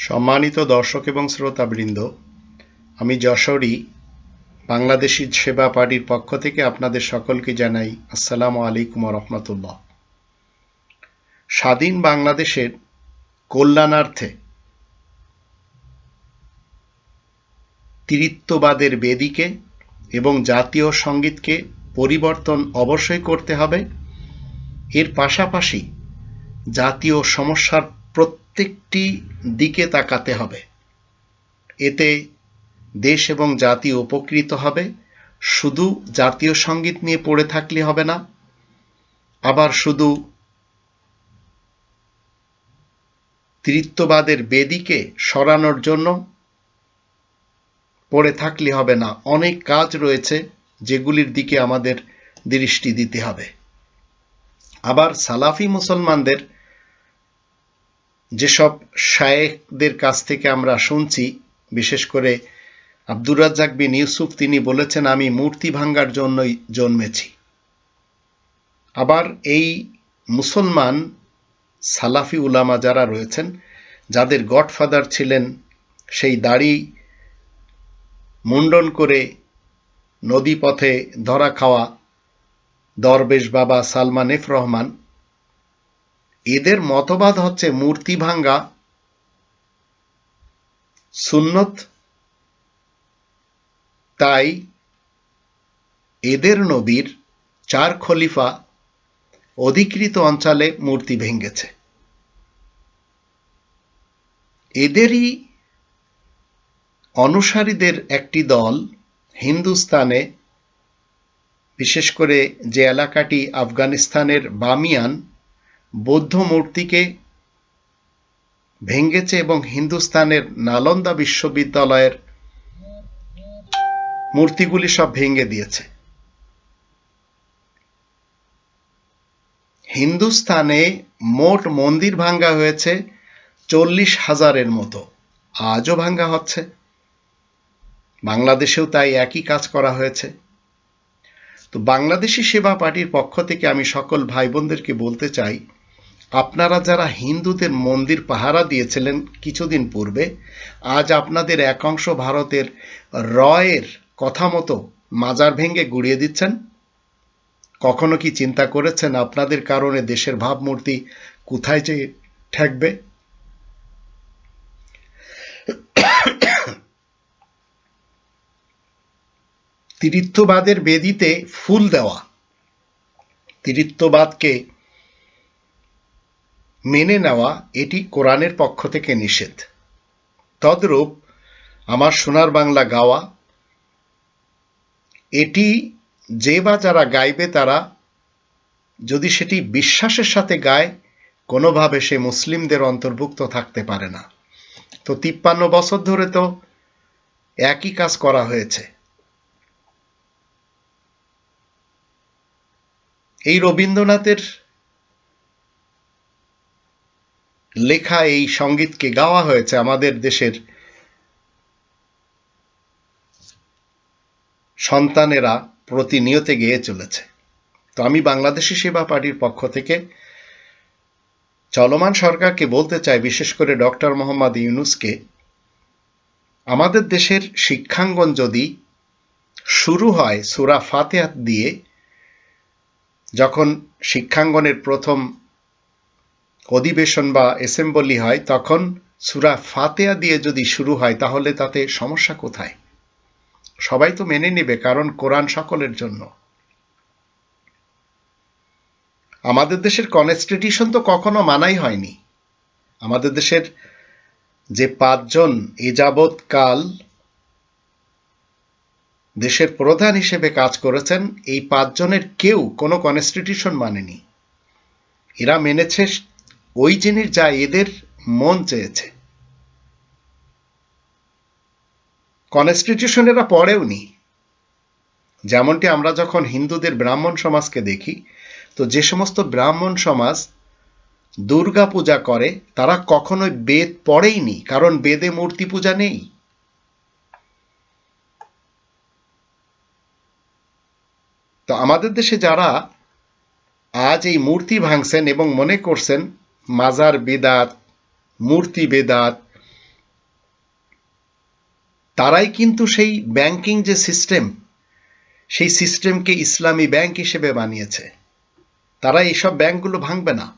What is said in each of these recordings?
সম্মানিত দর্শক এবং শ্রোতাবৃন্দ, আমি যশোরী, বাংলাদেশি সেবা পার্টির পক্ষ থেকে আপনাদের সকলকে জানাই আসসালামু আলাইকুম রহমতুল্লাহ। স্বাধীন বাংলাদেশের কল্যাণার্থে তিরিত্ববাদের বেদিকে এবং জাতীয় সঙ্গীতকে পরিবর্তন অবশ্যই করতে হবে। এর পাশাপাশি জাতীয় সমস্যার প্রত্যেকটি দিকে তাকাতে হবে। এতে দেশ এবং জাতি উপকৃত হবে। শুধু জাতীয় সংগীত নিয়ে পড়ে থাকলে হবে না, আবার শুধু তৃত্ববাদের বেদিকে সরানোর জন্য পড়ে থাকলে হবে না। অনেক কাজ রয়েছে যেগুলির দিকে আমাদের দৃষ্টি দিতে হবে। আবার সালাফি মুসলমানদের যেসব শায়েকদের কাছ থেকে আমরা শুনছি, বিশেষ করে আব্দুর রাজ্জাক বিন ইউসুফ, তিনি বলেছেন, আমি মূর্তি ভাঙ্গার জন্যই জন্মেছি। আবার এই মুসলমান সালাফি উলামা যারা রয়েছেন, যাদের গডফাদার ছিলেন, সেই দাড়ি মুন্ডন করে নদীপথে ধরা খাওয়া দরবেশ বাবা সালমান এফ রহমান এদের মতবাদ হচ্ছে মূর্তি ভাঙ্গা, সুন্নত, তাই এদের নবীর চার খলিফা অধিকৃত অঞ্চলে মূর্তি ভেঙ্গেছে। এদেরই অনুসারীদের একটি দল হিন্দুস্তানে, বিশেষ করে যে এলাকাটি আফগানিস্তানের বামিয়ান বৌদ্ধ মূর্তিকে ভেঙ্গেছে এবং হিন্দুস্তানের নালন্দা বিশ্ববিদ্যালয়ের মূর্তিগুলি সব ভেঙে দিয়েছে। হিন্দুস্তানে মোট মন্দির ভাঙ্গা হয়েছে চল্লিশ হাজারের মতো। আজও ভাঙ্গা হচ্ছে। বাংলাদেশেও তাই একই কাজ করা হয়েছে। তো বাংলাদেশি সেবা পার্টির পক্ষ থেকে আমি সকল ভাই বোনদেরকে বলতে চাই আপনারা যারা হিন্দুদের মন্দির পাহারা দিয়েছিলেন কিছুদিন পূর্বে, আজ আপনাদের একাংশ ভারতের রয়ের কথা মতো মাজার ভেঙে গুড়িয়ে দিচ্ছেন। কখনো কি চিন্তা করেছেন আপনাদের কারণে দেশের ভাবমূর্তি কোথায় যে ঠেকবে? তিরিত্ববাদের বেদিতে ফুল দেওয়া। তিরিত্ববাদকে মেনে নেওয়া এটি কোরআনের পক্ষ থেকে নিষেধ। তদ্রূপ আমার সোনার বাংলা গাওয়া, এটি যে বা যারা গাইবে তারা যদি সেটি বিশ্বাসের সাথে গায়, কোনোভাবে সে মুসলিমদের অন্তর্ভুক্ত থাকতে পারে না। তো তিপ্পান্ন বছর ধরে তো একই কাজ করা হয়েছে। এই রবীন্দ্রনাথের লেখা এই সঙ্গীতকে গাওয়া হয়েছে আমাদের দেশের সন্তানেরা প্রতিনিয়তে গেয়ে চলেছে। তো আমি বাংলাদেশি সেবা পার্টির পক্ষ থেকে চলমান সরকারকে বলতে চাই, বিশেষ করে ডক্টর মোহাম্মদ ইউনুসকে, আমাদের দেশের শিক্ষাঙ্গন যদি শুরু হয় সুরা ফাতেহাত দিয়ে, যখন শিক্ষাঙ্গনের প্রথম অধিবেশন বা অ্যাসেম্বলি হয়, তখন সুরা ফাতেয়া দিয়ে যদি শুরু হয়, তাহলে তাতে সমস্যা কোথায়? সবাই তো মেনে নেবে, কারণ কোরআন সকলের জন্য। আমাদের দেশের কনস্টিটিউশন তো কখনো মানাই হয়নি। আমাদের দেশের যে পাঁচজন এ কাল দেশের প্রধান হিসেবে কাজ করেছেন, এই পাঁচজনের কেউ কোনো কনস্টিটিউশন মানেনি। এরা মেনেছে ওই জিনিস যা এদের মন চেয়েছে। কনস্টিটিউশন এরা পড়েও নি। যেমনটি আমরা যখন হিন্দুদের ব্রাহ্মণ সমাজকে দেখি, তো যে সমস্ত ব্রাহ্মণ সমাজ দুর্গা পূজা করে, তারা কখনোই বেদ পড়েইনি কারণ বেদে মূর্তি পূজা নেই। তো আমাদের দেশে যারা আজ এই মূর্তি ভাঙছেন এবং মনে করছেন মাজার বেদাত, মূর্তি বেদাত, তারাই কিন্তু সেই ব্যাংকিং যে সিস্টেম সেই সিস্টেমকে ইসলামী ব্যাংক হিসেবে বানিয়েছে। তারা এইসব ব্যাংকগুলো ভাঙবে না।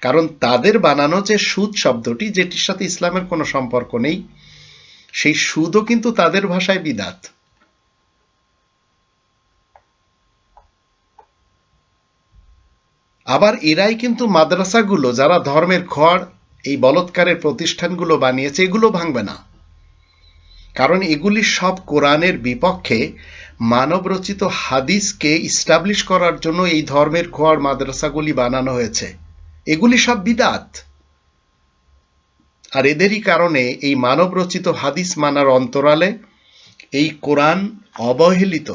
কারণ তাদের বানানো যে সুদ শব্দটি, যেটির সাথে ইসলামের কোনো সম্পর্ক নেই, সেই সুদও কিন্তু তাদের ভাষায় বিদাত। আবার এরাই কিন্তু মাদ্রাসাগুলো যারা ধর্মের খড়, এই বলৎকারের প্রতিষ্ঠানগুলো বানিয়েছে, এগুলো ভাঙবে না। কারণ এগুলি সব কোরআনের বিপক্ষে মানবরচিত হাদিসকে ইস্টাবলিশ করার জন্য এই ধর্মের খোয়ার মাদ্রাসাগুলি বানানো হয়েছে। এগুলি সব বিদাত। আর এদেরই কারণে এই মানবরচিত হাদিস মানার অন্তরালে এই কোরআন অবহেলিত।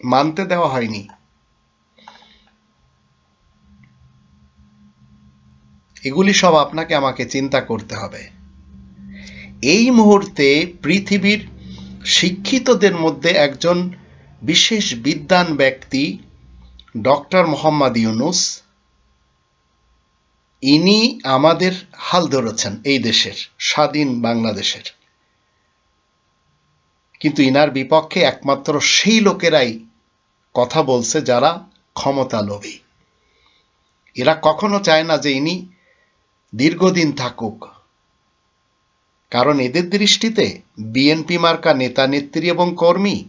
মানতে দেওয়া হয়নি। এগুলি সব আপনাকে আমাকে চিন্তা করতে হবে। এই মুহূর্তে পৃথিবীর শিক্ষিতদের মধ্যে একজন বিশেষ বিদ্যান ব্যক্তি, ডক্টর মোহাম্মদ ইউনুস, ইনি আমাদের হাল ধরেছেন এই দেশের, স্বাধীন বাংলাদেশের। কিন্তু ইনার বিপক্ষে একমাত্র সেই লোকেরাই কথা বলছে যারা ক্ষমতা লোভী এরা কখনো চায় না যে ইনি দীর্ঘদিন থাকুক। কারণ এদের দৃষ্টিতে বিএনপি মার্কা নেতা নেত্রী এবং কর্মী,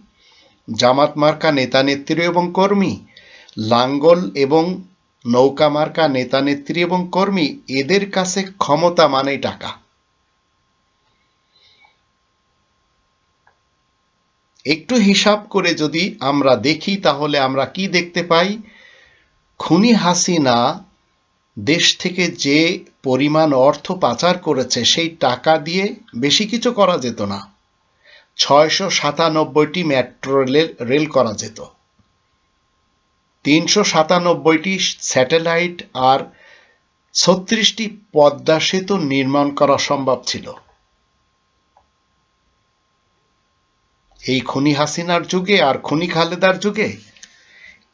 জামাত মার্কা নেতা নেত্রী এবং কর্মী, লাঙ্গল এবং নৌকা মার্কা নেতা নেত্রী এবং কর্মী, এদের কাছে ক্ষমতা মানেই টাকা। একটু হিসাব করে যদি আমরা দেখি, তাহলে আমরা কি দেখতে পাই? খুনি হাসিনা দেশ থেকে যে পরিমাণ অর্থ পাচার করেছে, সেই টাকা দিয়ে বেশি কিছু করা যেত না। ছয়শো সাতানব্বইটি মেট্রো রেল রেল করা যেত। তিনশো সাতানব্বইটি স্যাটেলাইট আর ছত্রিশটি পদ্মা সেতু নির্মাণ করা সম্ভব ছিল। এই খুনি হাসিনার যুগে আর খুনি খালেদার যুগে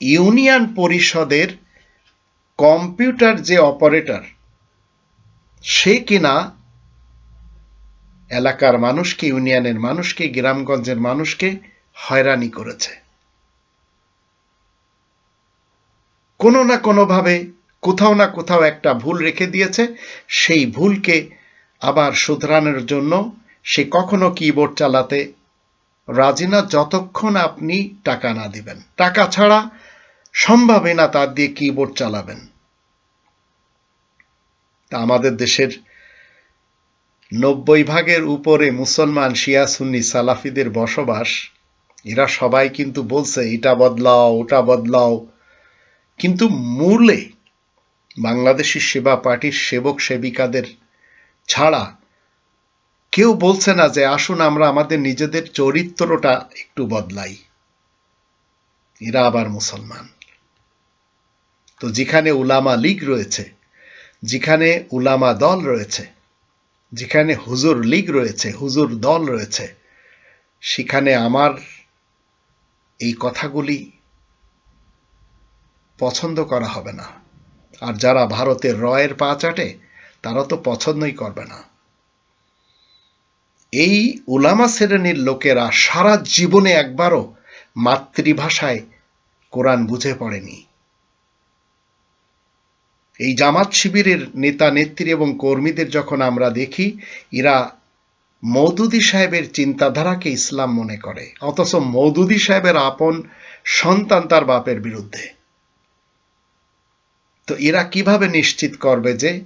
ইউনিয়ন পরিষদের কম্পিউটার যে অপারেটর সে কিনা এলাকার মানুষকে, ইউনিয়নের মানুষকে, গ্রামগঞ্জের মানুষকে হয়রানি করেছে। কোনো না কোনোভাবে কোথাও না কোথাও একটা ভুল রেখে দিয়েছে। সেই ভুলকে আবার শুধরানোর জন্য সে কখনো কিবোর্ড চালাতে রাজি না, যতক্ষণ আপনি টাকা না দিবেন। টাকা ছাড়া সম্ভবই না তার দিয়ে কিবোর্ড চালাবেন। তা আমাদের দেশের নব্বই ভাগের উপরে মুসলমান, শিয়া, সুন্নি, সালাফিদের বসবাস। এরা সবাই কিন্তু বলছে, এটা বদলাও, ওটা বদলাও। কিন্তু মূলে বাংলাদেশি সেবা পার্টির সেবক সেবিকাদের ছাড়া কেউ বলছে না যে, আসুন আমরা আমাদের নিজেদের চরিত্রটা একটু বদলাই। এরা আবার মুসলমান। তো যেখানে উলামা লীগ রয়েছে যেখানে উলামা দল রয়েছে, যেখানে হুজুর লীগ রয়েছে, হুজুর দল রয়েছে, সেখানে আমার এই কথাগুলি পছন্দ করা হবে না। আর যারা ভারতের রয়ের পা চাটে, তারা তো পছন্দই করবে না। এই উলামা শ্রেণির লোকেরা সারা জীবনে একবারও মাতৃভাষায় কোরআন বুঝে পড়েনি। এই জামাত শিবিরের নেতা, নেত্রী এবং কর্মীদের যখন আমরা দেখি, এরা মৌদুদি সাহেবের চিন্তাধারাকে ইসলাম মনে করে। অথচ মৌদুদি সাহেবের আপন সন্তান তার বাপের বিরুদ্ধে। তো এরা কীভাবে নিশ্চিত করবে যে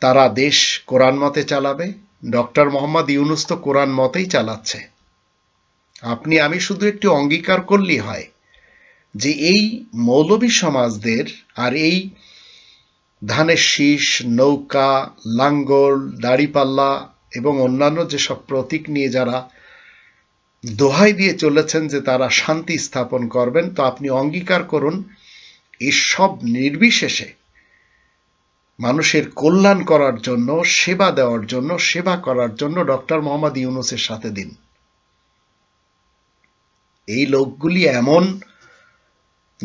তারা দেশ কোরআন মতে চালাবে? ডক্টর মোহাম্মদ ইউনুস তো কোরআন মতেই চালাচ্ছে। আপনি, আমি শুধু একটু অঙ্গীকার করলেই হয় যে এই মৌলবী সমাজদের আর এই ধানের শীষ, নৌকা, লাঙ্গল, দাড়িপাল্লা এবং অন্যান্য যেসব প্রতীক নিয়ে যারা দোহাই দিয়ে চলেছেন যে তারা শান্তি স্থাপন করবেন, তো আপনি অঙ্গীকার করুন, এসব নির্বিশেষে মানুষের কল্যাণ করার জন্য, সেবা দেওয়ার জন্য, সেবা করার জন্য ডক্টর মোহাম্মদ ইউনুসের সাথে দিন। এই লোকগুলি এমন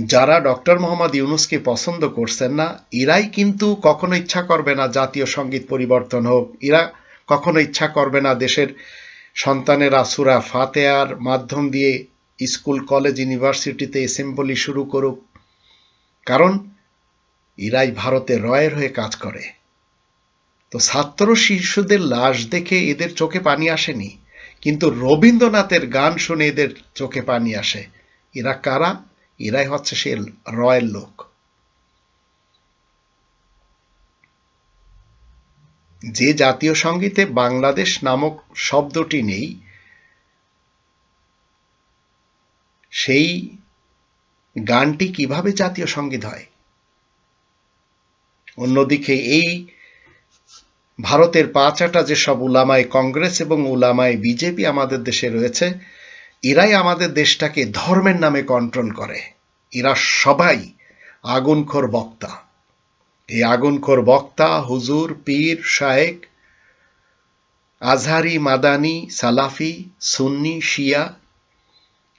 যারা ডক্টর মোহাম্মদ ইউনুসকে পছন্দ করছেন না, এরাই কিন্তু কখনো ইচ্ছা করবে না জাতীয় সংগীত পরিবর্তন হোক। এরা কখনো ইচ্ছা করবে না দেশের সন্তানেরা সুরা ফাতেয়ার মাধ্যম দিয়ে স্কুল, কলেজ, ইউনিভার্সিটিতে অ্যাসেম্বলি শুরু করুক। কারণ এরাই ভারতে রয়ের হয়ে কাজ করে। তো ছাত্র শিশুদের লাশ দেখে এদের চোখে পানি আসেনি? কিন্তু রবীন্দ্রনাথের গান শুনে এদের চোখে পানি আসে। এরা কারা? এরাই হচ্ছে সে রয়ের লোক। যে জাতীয় সঙ্গীতে বাংলাদেশ নামক শব্দটি নেই, সেই গানটি কীভাবে জাতীয় সংগীত হয়? অন্যদিকে এই ভারতের পাঁচাটা যেসব উলামায় কংগ্রেস এবং উলামায় বিজেপি আমাদের দেশে রয়েছে এরাই আমাদের দেশটাকে ধর্মের নামে কন্ট্রোল করে। এরা সবাই আগুনখোর বক্তা। এই আগুনখোর বক্তা হুজুর, পীর, শায়েক, আজহারি, মাদানি, সালাফি, সুন্নি, শিয়া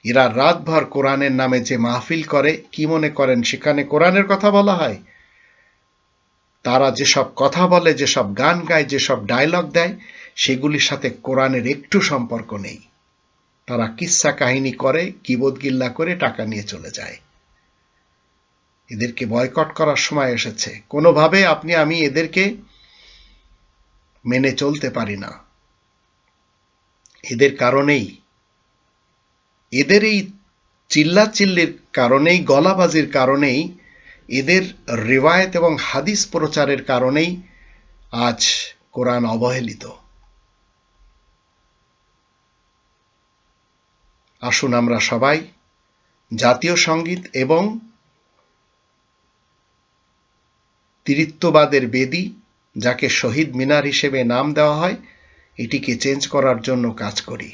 এরা রাতভর কোরআনের নামে যে মাহফিল করে, কি মনে করেন? সেখানে কোরআনের কথা বলা হয়। তারা যেসব কথা বলে, যেসব গান গায়, যেসব ডায়লগ দেয়, সেগুলির সাথে কোরআনের একটু সম্পর্ক নেই। তারা কিচ্ছা কাহিনী করে কিবোধগিল্লা করে টাকা নিয়ে চলে যায়। এদেরকে বয়কট করার সময় এসেছে। কোনোভাবে আপনি, আমি এদেরকে মেনে চলতে পারি না। এদের কারণেই, এদের এই চিল্লাচিল্লির কারণেই, গলাবাজির কারণেই, এদের রিবায়ত এবং হাদিস প্রচারের কারণেই আজ কোরআন অবহেলিত। আসুন আমরা সবাই জাতীয় সংগীত এবং তিরিত্ববাদের বেদি, যাকে শহীদ মিনার হিসেবে নাম দেওয়া হয়, এটিকে চেঞ্জ করার জন্য কাজ করি।